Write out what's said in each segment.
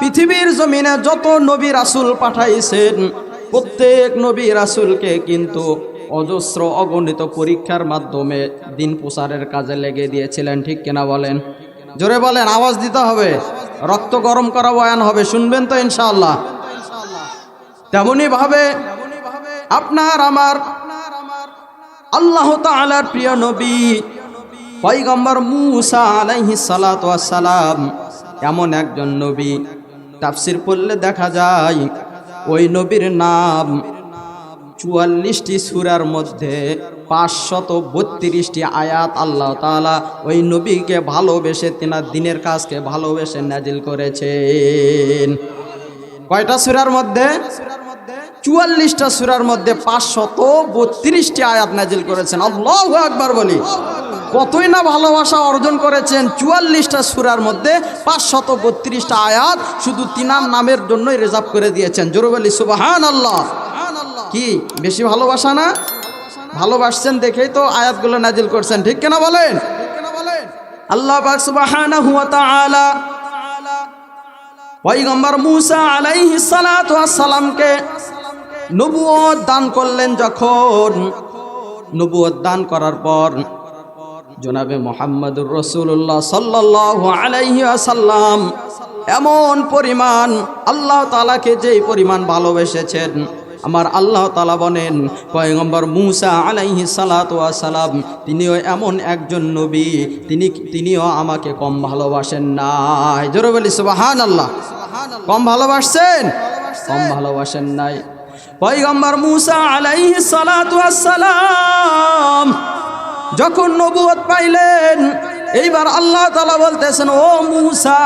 পৃথিবীর জমিনে যত নবী রাসূল পাঠাইছেন, প্রত্যেক নবী রাসূলকে কিন্তু অজস্র অগণিত পরীক্ষার মাধ্যমে দিন প্রচারের কাজে লেগে দিয়েছিলেন, ঠিক কিনা বলেন? জোরে বলেন, আওয়াজ দিতে হবে, রক্ত গরম করা বয়ান হবে, শুনবেন তো ইনশাআল্লাহ। তেমনি ভাবে আপনার, আমার আল্লাহ তাআলার প্রিয় নবী পয়গম্বর মুসা ওয়াস সালাম এমন একজন নবী। তাফসির পড়লে দেখা যায়, ওই নবীর নাম চুয়াল্লিশটি সুরার মধ্যে পাঁচশত বত্রিশটি আয়াত আল্লাহ তাআলা ওই নবীকে ভালোবেসে, তিনার দিনের কাজকে ভালোবেসে নাজিল করেছেন। কয়টা সুরার মধ্যে? চুয়াল্লিশটা সুরার মধ্যে পাঁচশত বত্রিশটি আয়াত নাজিল করেছেন। আল্লাহ আকবার বলি। কতই না ভালোবাসা অর্জন করেছেন চুয়াল্লিশটা সুরার মধ্যে পাঁচশত বত্রিশটা আয়াত শুধু তিনার নামের জন্যই রিজার্ভ করে দিয়েছেন। জোর বলি সুবাহান আল্লাহ কি, বেশি ভালোবাসা না? ভালোবাসছেন দেখেই তো আয়াতগুলো নাজিল করছেন। ঠিক কেনা বলেন? আল্লাহ সালামকে নবুয়ত দান করলেন যখন। নবুয়ত দান করার পর জনাবে মোহাম্মদুর রসুল্লাহ সাল্লাহ আলাইহি আসাল্লাম এমন পরিমাণ আল্লাহ তালাকে যেই পরিমাণ ভালোবেসেছেন, আমার আল্লাহ তালা বলেন, পয়গম্বর মুসা আলাইহি সালাম তিনিও এমন একজন নবী, তিনি, তিনিও আমাকে কম ভালোবাসেন নাই। জোরে বলি সুবাহান আল্লাহ কম ভালোবাসছেন? কম ভালোবাসেন নাই। পয়গম্বর মুসা আলাইহি সালাম যখন নবুয়ত পাইলেন, এইবার আল্লাহ তালা বলতেছেন, ও মুসা,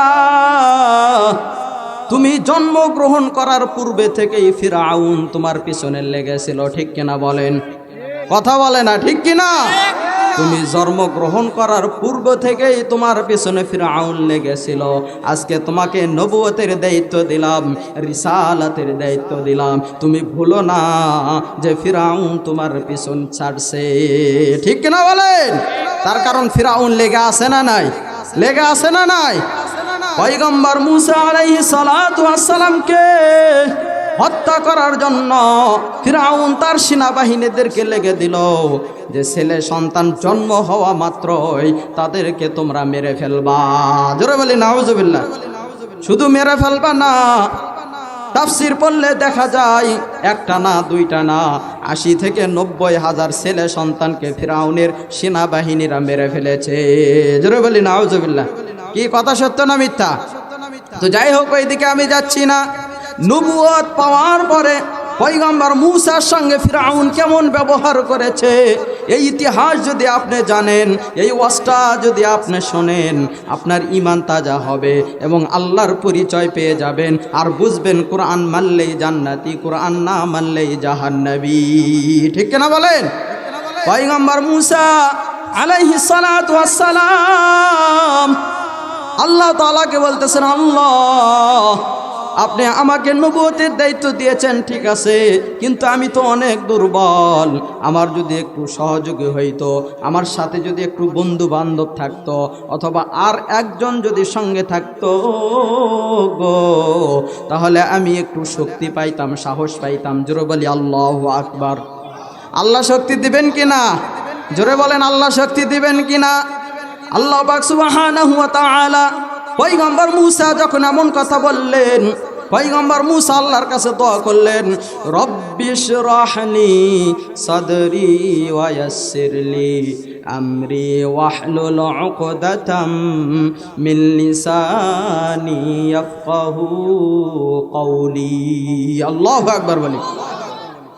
তুমি জন্মগ্রহণ করার পূর্বে থেকেই ফিরাউন তোমার পিছনে লেগেছিল, ঠিক কিনা বলেন? কথা বলে না, ঠিক কিনা? তুমি জন্মগ্রহণ করার পূর্ব থেকেই তোমার পিছনে ফিরাউন লেগেছিল। আজকে তোমাকে নবুয়তের দায়িত্ব দিলাম, রিসালাতের দায়িত্ব দিলাম। তুমি ভুলো না যে ফিরাউন তোমার পিছন ছাড়ছে। ঠিক কিনা বলেন? তার কারণ ফিরাউন লেগে আছে না নাই? লেগে আছে না নাই? পয়গম্বর মুসা আলাইহিস সালাতু ওয়াস সালামকে হত্যা করার জন্য ফিরাউন তার সেনাবাহিনীদেরকে লেগে দিল। যে ছেলে সন্তান জন্ম হওয়া মাত্রই তাদেরকে তোমরা মেরে ফেলবা। জোরে বলি, নাউজুবিল্লাহ। শুধু মেরে ফেলবা না, তাফসির পড়লে দেখা যায় একটা না, দুইটা না, আশি থেকে নব্বই হাজার ছেলে সন্তানকে ফিরাউনের সেনাবাহিনীরা মেরে ফেলেছে। জোরে বলি, নাউজুবিল্লাহ। কি কথা, সত্য না মিথ্যা? তো যাই হোক, ওইদিকে আমি যাচ্ছি না। নবুয়ত পাওয়ার পরে পৈগম্বর মুসার সঙ্গে ফিরাউন কেমন ব্যবহার করেছে? এই ইতিহাস যদি আপনি জানেন, এই ওয়াজটা যদি আপনি শোনেন, আপনার ইমান তাজা হবে এবং আল্লাহর পরিচয় পেয়ে যাবেন। আর বুঝবেন, কোরআন মানলেই জান্নাতি, কোরআন না মানলেই জাহান্নাবি। ঠিক কিনা বলেন? পৈগম্বর মুসা আলাইহি সালাম আল্লাহ তাআলাকে বলতেছেন, আল্লাহ আপনি আমাকে নবুয়তের দায়িত্ব দিয়েছেন, ঠিক আছে, কিন্তু আমি তো অনেক দুর্বল। আমার যদি একটু সহযোগী হইতো, আমার সাথে যদি একটু বন্ধু বান্ধব থাকতো, অথবা আর একজন যদি সঙ্গে থাকতো, গো, তাহলে আমি একটু শক্তি পাইতাম, সাহস পাইতাম। জোরে বলি, আল্লাহ আকবার। আল্লাহ শক্তি দিবেন কি না? জোরে বলেন, আল্লাহ শক্তি দিবেন কি না? আল্লাহ পাক পয়গম্বর মুসা যখন এমন কথা বললেন, পয়গম্বর মুসা আল্লাহর কাছে দোয়া করলেন রব্বিশ রাহলি সদরি ওয়ায়াসসিরলি আমরি ওয়াহলুল উকদাতাম মিন লিসানি ইয়াফকাহু কওলি। আল্লাহু আকবার বলি।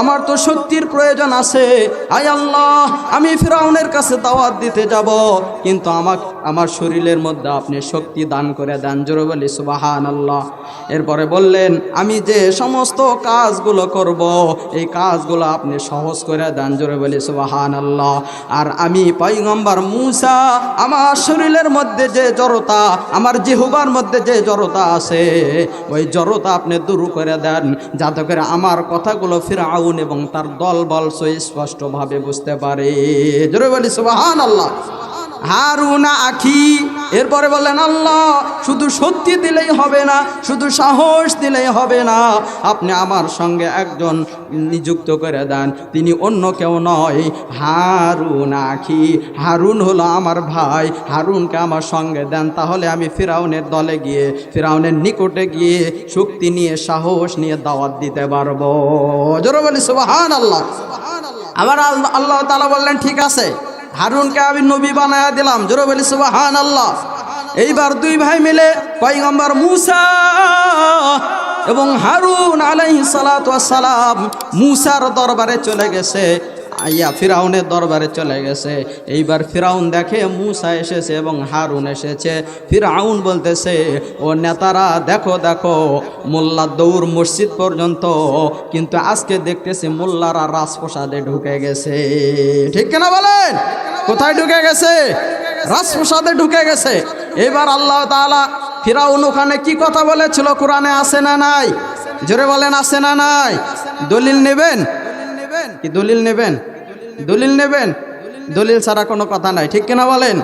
আমার তো শক্তির প্রয়োজন আছে। আয় আল্লাহ, আমি ফিরাউনের কাছে দাওয়াত দিতে যাব। কিন্তু আমার আমার শরীরের মধ্যে আপনি শক্তি দান করে দেন। জোরে বলি সুবাহান আল্লাহ এরপরে বললেন, আমি যে সমস্ত কাজগুলো করব, এই কাজগুলো আপনি সহজ করে দেন। জোরে বলি সুবাহান আল্লাহ আর আমি পৈগম্বর মুসা, আমার শরীরের মধ্যে যে জড়তা, আমার জিহুবার মধ্যে যে জড়তা আছে, ওই জড়তা আপনি দূর করে দেন। যাতে করে আমার কথাগুলো ফিরাউন এবং তার দল বল স্পষ্টভাবে বুঝতে পারে। জোরে বলি সুবাহান আল্লাহ হারুনা আখি। এরপরে বললেন, আল্লাহ, শুধু সত্যি দিলেই হবে না, শুধু সাহস দিলেই হবে না। আপনি আমার সঙ্গে একজন নিযুক্ত করে দেন, তিনি অন্য কেউ নয়। হারুন আখি, হারুন হলো আমার ভাই, হারুনকে আমার সঙ্গে দেন। তাহলে আমি ফিরাউনের দলে গিয়ে, ফিরাউনের নিকটে গিয়ে শক্তি নিয়ে, সাহস নিয়ে দাওয়াত দিতে পারব। জোরে বলি সুবাহান আল্লাহ আল্লাহ আল্লাহ তালা বললেন, ঠিক আছে। হারুনকে আমি নবী বানায়া দিলাম। জোর বলি সুবাহান আল্লাহ এইবার দুই ভাই মিলে পয়গম্বর মুসা এবং হারুন আলাইহি সালাম মুসার দরবারে চলে গেছে। আইয়া ফিরাউনের দরবারে চলে গেছে। এইবার ফিরাউন দেখে, মুসা এসেছে এবং হারুন এসেছে। ফিরাউন বলতেছে, ও নেতারা, দেখো দেখো, মোল্লা দৌড় মসজিদ পর্যন্ত, কিন্তু আজকে দেখতেছে মোল্লারা রাজপ্রসাদে ঢুকে গেছে। ঠিক কেনা বলেন? কোথায় ঢুকে গেছে? রাজপ্রসাদে ঢুকে গেছে। এবার আল্লাহ তাআলা ফিরাউন ওখানে কি কথা বলেছিল? কোরআনে আছে না নাই? জোরে বলেন, আছে না নাই? দলিল নেবেন? কি দলিল নেবেন দলিল নেবেন দলিল ছাড়া কোনো কথা নাই ঠিক কিনা বলেন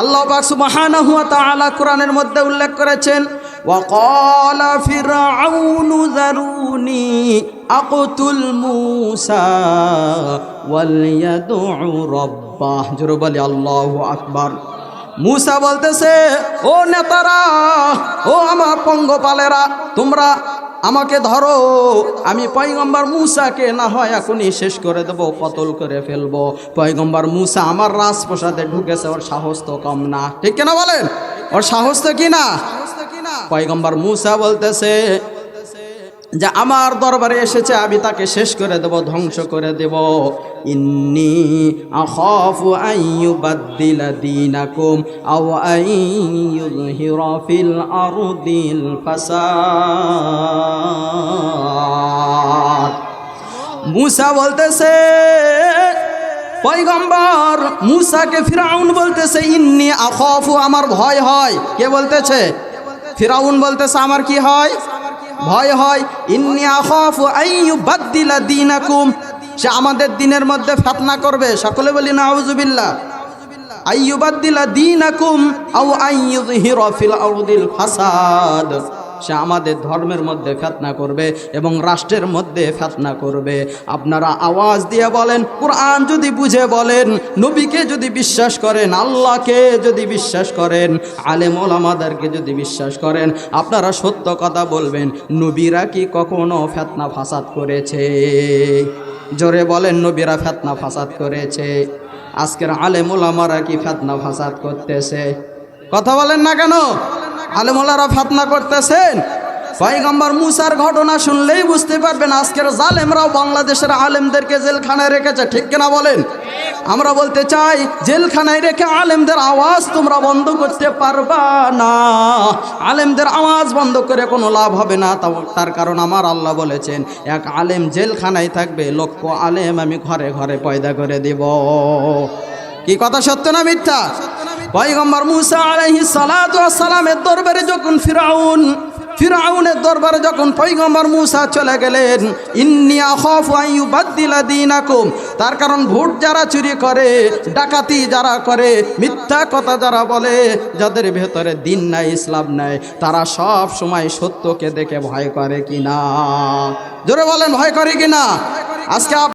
আল্লাহ পাক সুবহানাহু ওয়া তাআলা কোরআনের মধ্যে উল্লেখ করেছেন وقال فرعون ذروني أقتل موسى وليدع ربه জোরে বলি আল্লাহু আকবার মুসা বলতেছে ও নেতারা ও আমার পঙ্গপালেরা তোমরা আমাকে ধরো, আমি পয়গম্বর মূসাকে না হয় এখনই শেষ করে দেবো কতল করে ফেলব। পয়গম্বর মূসা আমার রাজপ্রসাদে ঢুকেছে, ওর সাহস তো কম না। ঠিক কেনা বলেন? ওর সাহস তো কি না? পয়গম্বর মুসা বলতেছে যে আমার দরবারে এসেছে, আমি তাকে শেষ করে দেব, ধ্বংস করে দেব। ইন্নি আখাফু আইয়ুবাদ্দিলা দীনাকুম আও আইয়ুযহিরা ফিল আরদিল ফাসাদ। মুসা বলতেছে, পয়গম্বর, মুসাকে ফিরাউন বলতেছে, ইন্নি আখাফু, আমার ভয় হয়। কে বলতেছে? ফিরাউন বলতেছে, আমার কি হয়? ভয় হয় দীনাকুম। সে আমাদের দিনের মধ্যে ফাতনা করবে। সকলে বলি না আউজুবিল্লা আইয়ুবাদ্দিলা দীনাকুম আও আইয়ুযহিরা ফিল আরদিল ফাসাদ। সে আমাদের ধর্মের মধ্যে ফেতনা করবে এবং রাষ্ট্রের মধ্যে ফেতনা করবে। আপনারা আওয়াজ দিয়ে বলেন, কোরআন যদি বুঝে বলেন, নবীকে যদি বিশ্বাস করেন, আল্লাহকে যদি বিশ্বাস করেন, আলেম ওলামাদারকে যদি বিশ্বাস করেন, আপনারা সত্য কথা বলবেন, নবীরা কি কখনো ফেতনা ফাসাদ করেছে? জোরে বলেন, নবীরা ফেতনা ফাসাদ করেছে। আজকের আলেম ওলামারা কি ফেতনা ফাসাদ করতেছে? কথা বলেন না কেন? আলেমোলারা ফাতনা করতেছেন। পয়গম্বর মুসার ঘটনা শুনলেই বুঝতে পারবেন আজকের জালেমরাও বাংলাদেশের আলেমদেরকে জেলখানায় রেখেছে। ঠিক কিনা বলেন? আমরা বলতে চাই, জেলখানায় রেখে আলেমদের আওয়াজ তোমরা বন্ধ করতে পারবা না। আলেমদের আওয়াজ বন্ধ করে কোনো লাভ হবে না। তার কারণ আমার আল্লাহ বলেছেন, এক আলেম জেলখানায় থাকবে, লক্ষ আলেম আমি ঘরে ঘরে পয়দা করে দেব। কি কথা সত্য না মিথ্যা? পয়গম্বর মুসা ওয়াস সালামের দরবারে যখন ফিরাউন, ফিরাউনের দরবারে যখন পয়গম্বর মুসা চলে গেলেন, ইন্নি আখাফু আন ইউবাদ্দিলা দীনাকুম তার কারণ ভোট যারা চুরি করে, ডাকাতি যারা করে, মিথ্যা কথা যারা বলে, যাদের ভেতরে দিন নাই, ইসলাম নাই, তারা সব সময় সত্যকে দেখে ভয় করে কিনা। জোরে বলেন, ভয় করে কিনা? আজকে আপ-